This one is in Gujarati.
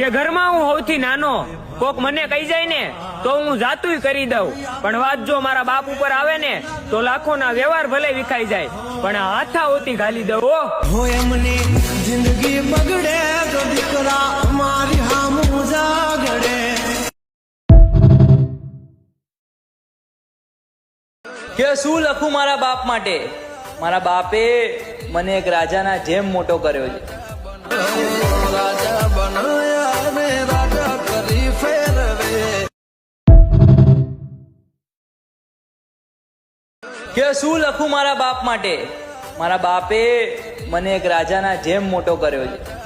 કે ઘરમાં હું સૌથી નાનો કોક મને કહી જાય ને તો હું જાતુંય કરી દઉં. પણ વાત જો મારા બાપ ઉપર આવે ને તો લાખોના વ્યવહાર ભલે વિખાઈ જાય પણ હાથા ઓતી ઘાલી દઉં એમની જિંદગી બગડે તો દીકરા અમારી હામું જાગડે કે શું લખું મારા બાપ માટે? મારા બાપે મને એક રાજાના જેમ મોટો કર્યો છે. કે શું લખું મારા બાપ માટે? મારા બાપે મને એક રાજાના જેમ મોટો કર્યો છે.